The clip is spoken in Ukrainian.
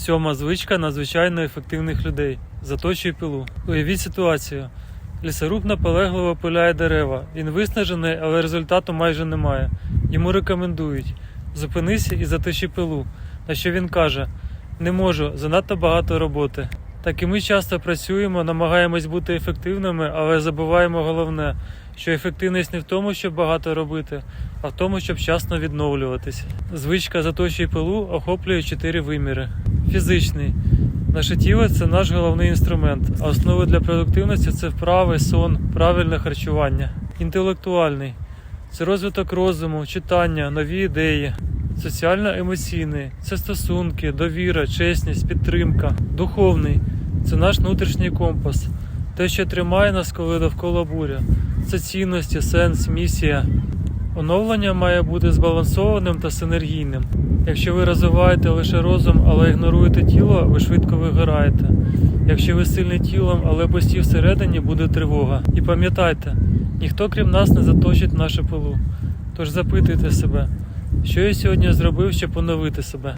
Сьома звичка надзвичайно ефективних людей. Заточуй пилу. Уявіть ситуацію. Лісоруб наполегливо пиляє дерева. Він виснажений, але результату майже немає. Йому рекомендують зупинися і заточи пилу. На що він каже: Не можу, занадто багато роботи. Так і ми часто працюємо, намагаємось бути ефективними, але забуваємо головне, що ефективність не в тому, щоб багато робити, а в тому, щоб вчасно відновлюватись. Звичка заточуй пилу охоплює чотири виміри: фізичний. Наше тіло це наш головний інструмент, а основа для продуктивності це вправи, сон, правильне харчування. Інтелектуальний це розвиток розуму, читання, нові ідеї. Соціально-емоційний це стосунки, довіра, чесність, підтримка. Духовний це наш внутрішній компас, те, що тримає нас, коли довкола буря. Це цінності, сенс, місія. Оновлення має бути збалансованим та синергійним. Якщо ви розвиваєте лише розум, але ігноруєте тіло, ви швидко вигораєте. Якщо ви сильний тілом, але пусті всередині, буде тривога. І пам'ятайте, ніхто крім нас не заточить нашу пилу. Тож запитуйте себе, що я сьогодні зробив, щоб поновити себе.